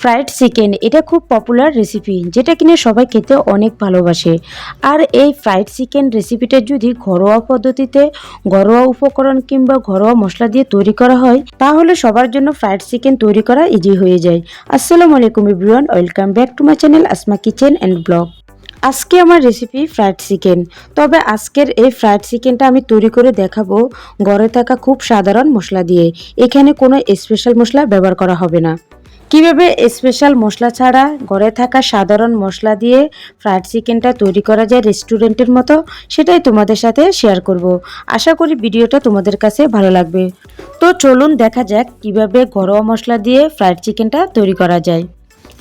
Fried chicken, এটা খুব popular recipe যেটা কিনে সবাই খেতে অনেক ভালোবাসে। আর এই ফ্রাইড চিকেন রেসিপিটা যদি ঘরোয়া পদ্ধতিতে, ঘরোয়া উপকরণ কিংবা ঘরোয়া মশলা দিয়ে তৈরি করা হয়, তাহলে সবার জন্য ফ্রাইড চিকেন তৈরি করা ইজি হয়ে যায়। আসসালামু আলাইকুম everyone welcome back to my channel Asma kitchen and blog আজকে আমার রেসিপি ফ্রাইড চিকেন। তবে আজকের এই ফ্রাইড চিকেনটা আমি তৈরি করে দেখাবো ঘরে থাকা খুব সাধারণ মশলা দিয়ে। এখানে কোনো স্পেশাল মশলা ব্যবহার করা হবে না। কীভাবে স্পেশাল মশলা ছাড়া ঘরে থাকা সাধারণ মশলা দিয়ে ফ্রায়েড চিকেনটা তৈরি করা যায় রেস্টুরেন্টের মতো, সেটাই তোমাদের সাথে শেয়ার করব। আশা করি ভিডিওটা তোমাদের কাছে ভালো লাগবে। তো চলুন দেখা যাক কীভাবে ঘরোয়া মশলা দিয়ে ফ্রায়েড চিকেনটা তৈরি করা যায়।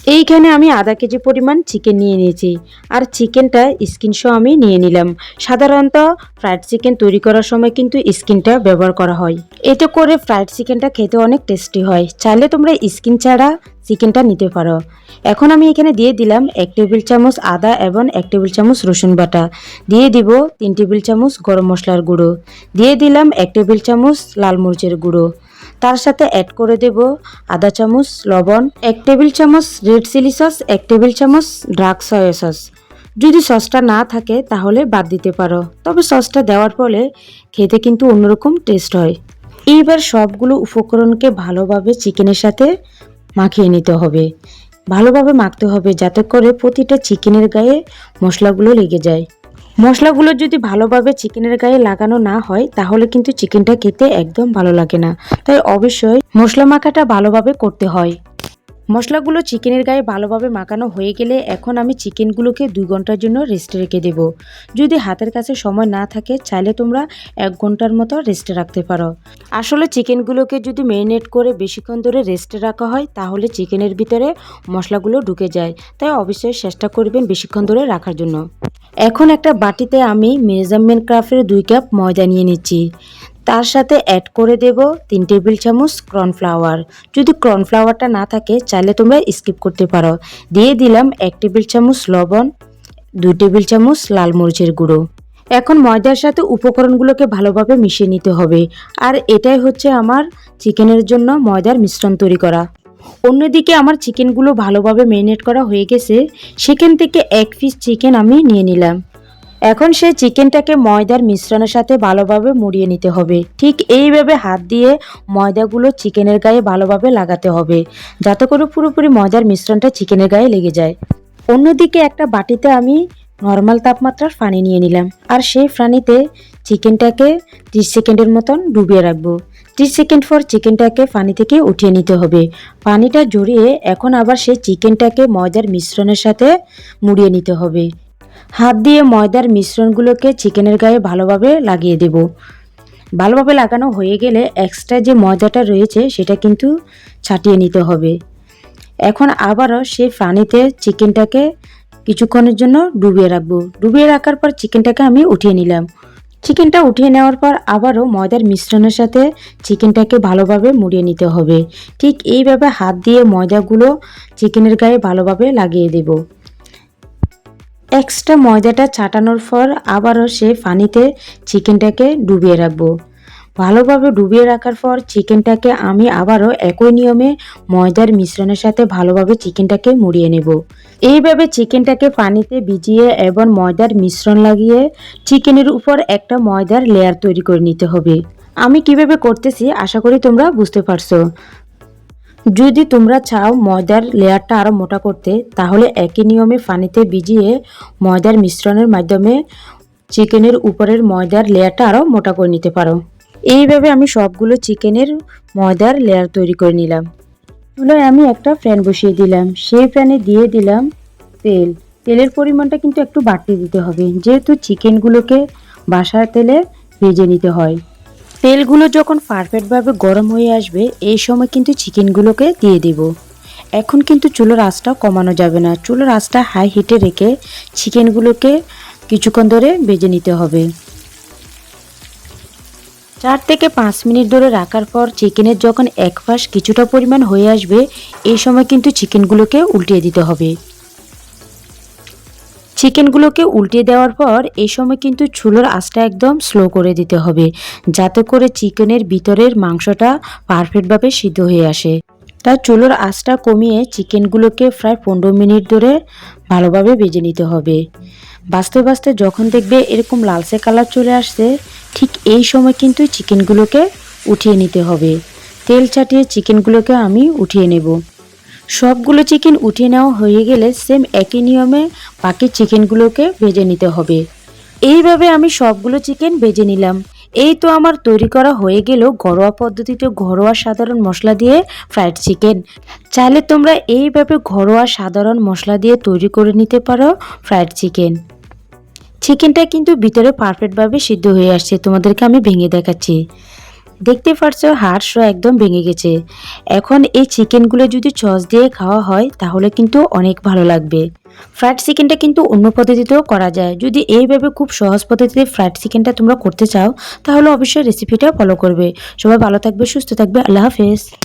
এইখানে আমি আধা কেজি পরিমাণ চিকেন নিয়ে নিয়েছি। আর চিকেনটা স্কিন সহ আমি নিয়ে নিলাম। সাধারণত ফ্রাইড চিকেন তৈরি করার সময় কিন্তু স্কিনটা ব্যবহার করা হয়। এতে করে ফ্রাইড চিকেনটা খেতে অনেক টেস্টি হয়। চাইলে তোমরা স্কিন ছাড়া চিকেনটা নিতে পারো। এখন আমি এখানে দিয়ে দিলাম এক টেবিল চামচ আদা এবং এক টেবিল চামচ রসুন বাটা। দিয়ে দিব তিন টেবিল চামচ গরম মশলার গুঁড়ো। দিয়ে দিলাম এক টেবিল চামচ লাল মরিচের গুঁড়ো। তার সাথে অ্যাড করে দেব আধা চামচ, লবণ, এক টেবিল চামচ রেড চিলি সস এক টেবিল চামচ ডার্ক সয়া সস যদি সসটা না থাকে, তাহলে বাদ দিতে পারো। তবে সসটা দেওয়ার ফলে খেতে কিন্তু অন্যরকম টেস্ট হয়। এইবার সবগুলো উপকরণকে ভালোভাবে চিকেনের সাথে মাখিয়ে নিতে হবে। ভালোভাবে মাখতে হবে যাতে করে প্রতিটা চিকেনের গায়ে মশলাগুলো লেগে যায়। মশলাগুলো যদি ভালোভাবে চিকেনের গায়ে লাগানো না হয়, তাহলে কিন্তু চিকেনটা খেতে একদম ভালো লাগে না। তাই অবশ্যই মশলা মাখাটা ভালোভাবে করতে হয়। মশলাগুলো চিকেনের গায়ে ভালোভাবে মাখানো হয়ে গেলে এখন আমি চিকেনগুলোকে দুই ঘণ্টার জন্য রেস্টে রেখে দেব। যদি হাতের কাছে সময় না থাকে, চাইলে তোমরা এক ঘণ্টার মতো রেস্টে রাখতে পারো। আসলে চিকেনগুলোকে যদি ম্যারিনেট করে বেশিক্ষণ ধরে রেস্টে রাখা হয়, তাহলে চিকেনের ভিতরে মশলাগুলো ঢুকে যায়। তাই অবশ্যই চেষ্টা করবেন বেশিক্ষণ ধরে রাখার জন্য। এখন একটা বাটিতে আমি মেজারমেন্ট ক্রাফের দুই কাপ ময়দা নিয়ে নিচ্ছি। তার সাথে অ্যাড করে দেব তিন টেবিল চামচ কর্নফ্লাওয়ার যদি কর্নফ্লাওয়ারটা না থাকে, চাইলে তোমরা স্কিপ করতে পারো। দিয়ে দিলাম এক টেবিল চামচ লবণ, দুই টেবিল চামচ লাল মরিচের গুঁড়ো। এখন ময়দার সাথে উপকরণগুলোকে ভালোভাবে মিশিয়ে নিতে হবে। আর এটাই হচ্ছে আমার চিকেনের জন্য ময়দার মিশ্রণ তৈরি করা। অন্যদিকে আমার চিকেনগুলো ভালোভাবে ম্যারিনেট করা হয়ে গেছে। সেখান থেকে এক পিস চিকেন আমি নিয়ে নিলাম। এখন সেই চিকেনটাকে ময়দার মিশ্রণের সাথে ভালোভাবে মুড়িয়ে নিতে হবে। ঠিক এইভাবে হাত দিয়ে ময়দাগুলো চিকেনের গায়ে ভালোভাবে লাগাতে হবে, যাতে করে পুরোপুরি ময়দার মিশ্রণটা চিকেনের গায়ে লেগে যায়। অন্যদিকে একটা বাটিতে আমি নর্মাল তাপমাত্রার পানি নিয়ে নিলাম, আর সেই পানিতে চিকেনটাকে ত্রিশ সেকেন্ডের মতন ডুবিয়ে রাখব। ত্রিশ সেকেন্ড পর চিকেনটাকে পানি থেকে উঠিয়ে নিতে হবে। পানিটা জড়িয়ে এখন আবার সেই চিকেনটাকে ময়দার মিশ্রণের সাথে মুড়িয়ে নিতে হবে। হাত দিয়ে ময়দার মিশ্রণগুলোকে চিকেনের গায়ে ভালোভাবে লাগিয়ে দেব। ভালোভাবে লাগানো হয়ে গেলে এক্সট্রা যে ময়দাটা রয়েছে সেটা কিন্তু ছাটিয়ে নিতে হবে। এখন আবারও সেই পানিতে চিকেনটাকে কিছুক্ষণের জন্য ডুবিয়ে রাখব। ডুবিয়ে রাখার পর চিকেনটাকে আমি উঠিয়ে নিলাম। চিকেনটা উঠিয়ে নেওয়ার পর আবারও ময়দার মিশ্রণের সাথে চিকেনটাকে ভালোভাবে মুড়িয়ে নিতে হবে। ঠিক এইভাবে হাত দিয়ে ময়দাগুলো চিকেনের গায়ে ভালোভাবে লাগিয়ে দেব। এক্সট্রা ময়দাটা ছাটানোর পর আবারও সে পানিতে চিকেনটাকে ডুবিয়ে রাখব। ভালোভাবে ডুবিয়ে রাখার পর চিকেনটাকে আমি আবারও একই নিয়মে ময়দার মিশ্রণের সাথে ভালোভাবে চিকেনটাকে মুড়িয়ে নেব। এইভাবে চিকেনটাকে পানিতে ভিজিয়ে এবং ময়দার মিশ্রণ লাগিয়ে চিকেনের উপর একটা ময়দার লেয়ার তৈরি করে নিতে হবে। আমি কীভাবে করতেছি আশা করি তোমরা বুঝতে পারছ। যদি তোমরা চাও ময়দার লেয়ারটা আরও মোটা করতে, তাহলে একই নিয়মে পানিতে ভিজিয়ে ময়দার মিশ্রণের মাধ্যমে চিকেনের উপরের ময়দার লেয়ারটা আরও মোটা করে নিতে পারো। এইভাবে আমি সবগুলো চিকেনের ময়দার লেয়ার তৈরি করে নিলাম। চুলায় আমি একটা ফ্যান বসিয়ে দিলাম। সেই ফ্যানে দিয়ে দিলাম তেল। তেলের পরিমাণটা কিন্তু একটু বাড়তি দিতে হবে, যেহেতু চিকেনগুলোকে বাসার তেলে ভেজে নিতে হয়। তেলগুলো যখন পারফেক্টভাবে গরম হয়ে আসবে, এই সময় কিন্তু চিকেনগুলোকে দিয়ে দিব। এখন কিন্তু চুলোর আঁচটা কমানো যাবে না। চুলোর আঁচটা হাই হিটে রেখে চিকেনগুলোকে কিছুক্ষণ ধরে ভেজে নিতে হবে। চার থেকে পাঁচ মিনিট ধরে রাখার পর চিকেনের যখন এক পাশ কিছুটা পরিমাণ হয়ে আসবে, এই সময় কিন্তু চিকেনগুলোকে উল্টিয়ে দিতে হবে। চিকেনগুলোকে উল্টে দেওয়ার পর এই সময় কিন্তু চুলোর আঁচটা একদম স্লো করে দিতে হবে, যাতে করে চিকেনের ভিতরের মাংসটা পারফেক্টভাবে সিদ্ধ হয়ে আসে। তার চুলোর আঁচটা কমিয়ে চিকেনগুলোকে প্রায় পনেরো মিনিট ধরে ভালোভাবে ভেজে নিতে হবে। বাঁচতে বাঁচতে যখন দেখবে এরকম লালচে কালার চলে আসছে, ঠিক এই সময় কিন্তু চিকেনগুলোকে উঠিয়ে নিতে হবে। তেল চাটিয়ে চিকেনগুলোকে আমি উঠিয়ে নেব। সবগুলো চিকেন উঠিয়ে নেওয়া হয়ে গেলে সেম একই নিয়মে বাকি চিকেনগুলোকে ভেজে নিতে হবে। এইভাবে আমি সবগুলো চিকেন ভেজে নিলাম। এই তো আমার তৈরি করা হয়ে গেল ঘরোয়া পদ্ধতিতে ঘরোয়া সাধারণ মশলা দিয়ে ফ্রাইড চিকেন চাইলে তোমরা এইভাবে ঘরোয়া সাধারণ মশলা দিয়ে তৈরি করে নিতে পারো ফ্রাইড চিকেন চিকেনটা কিন্তু ভিতরে পারফেক্টভাবে সিদ্ধ হয়ে আসছে, তোমাদেরকে আমি ভেঙে দেখাচ্ছি। দেখতে পারছ হাড়সও একদম ভেঙে গেছে। এখন এই চিকেনগুলো যদি সস দিয়ে খাওয়া হয়, তাহলে কিন্তু অনেক ভালো লাগবে। ফ্রাইড চিকেনটা কিন্তু অন্য পদ্ধতিতেও করা যায়। যদি এইভাবে খুব সহজ পদ্ধতিতে ফ্রাইড চিকেনটা তোমরা করতে চাও, তাহলে অবশ্যই রেসিপিটা ফলো করবে। সবাই ভালো থাকবে, সুস্থ থাকবে, আল্লাহ হাফেজ।